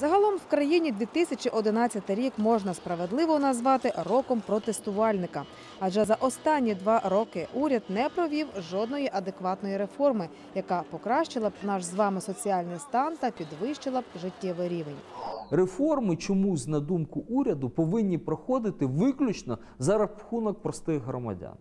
Загалом в країні 2011 рік можна справедливо назвати роком протестувальника, адже за останні два роки уряд не провів жодної адекватної реформи, яка покращила б наш з вами соціальний стан та підвищила б життєвий рівень. Реформи чомусь, на думку уряду, повинні проходити виключно за рахунок простих громадян.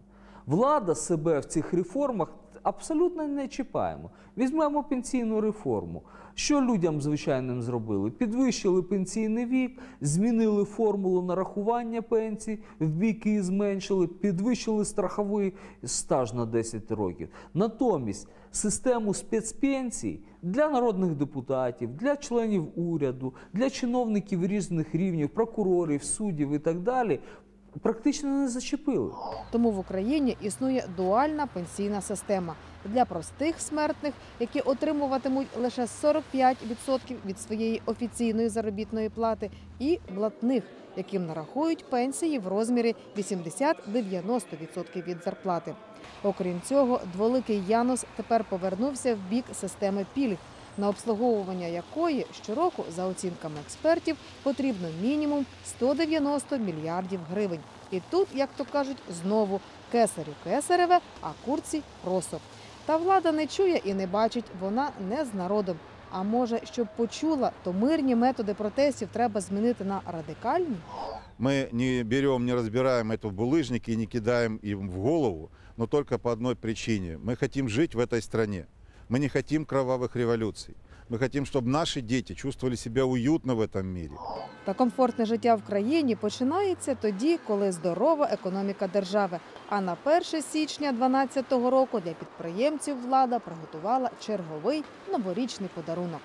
Влада себе в цих реформах абсолютно не чіпаємо. Візьмемо пенсійну реформу. Що людям звичайним зробили? Підвищили пенсійний вік, змінили формулу нарахування пенсій, в бік її зменшили, підвищили страховий стаж на 10 років. Натомість систему спецпенсій для народних депутатів, для членів уряду, для чиновників різних рівнів, прокурорів, суддів і так далі практично не зачепили. Тому в Україні існує дуальна пенсійна система для простих смертних, які отримуватимуть лише 45% від своєї офіційної заробітної плати, і блатних, яким нарахують пенсії в розмірі 80-90% від зарплати. Окрім цього, дволикий Янус тепер повернувся в бік системи пільг, на обслуговування якої щороку, за оцінками експертів, потрібно мінімум 190 мільярдів гривень. І тут, як то кажуть, знову кесарю кесареве, а курці просо. Та влада не чує і не бачить, вона не з народом. А може, щоб почула, то мирні методи протестів треба змінити на радикальні? Мы не берем, не разбираем это в булыжники и не кидаем им в голову, но только по одной причине. Мы хотим жить в этой стране. Мы не хотим кровавых революций. Мы хотим, чтобы наши дети чувствовали себя уютно в этом мире. Та комфортне життя в країні починається тоді, коли здорова економіка держави. А на 1 січня 2012 року для підприємців влада приготувала черговий новорічний подарунок.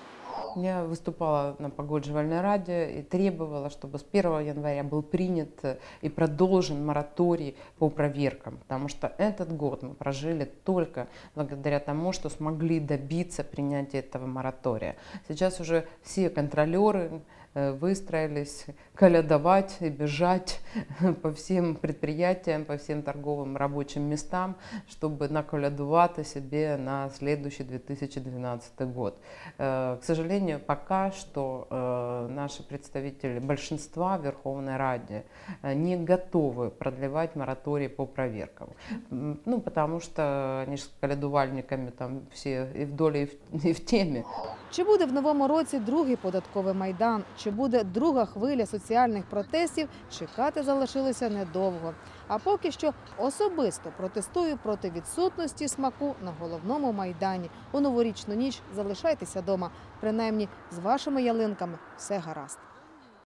Я выступала на погоджевальной раде и требовала, чтобы с 1 января был принят и продолжен мораторий по проверкам, потому что этот год мы прожили только благодаря тому, что смогли добиться принятия этого моратория. Сейчас уже все контролеры э, выстроились колядовать и бежать по всем предприятиям, по всем торговым рабочим местам, чтобы наколядувати себе на следующий 2012 год. Э, К сожалению, пока что э, наши представители большинства в Верховной Раде э, не готовы продлевать мораторий по проверкам. М, Ну, потому что они же с колядувальниками там все и в доле, и в, и в теме. Чи буде в новому році другий податковий майдан? Чи буде друга хвиля соціальних протестів? Чекати залишилося недовго. А поки що особисто протестую проти відсутності смаку на головному майдані. У новорічну ніч залишайтеся дома. Принаймні з вашими ялинками все гаразд.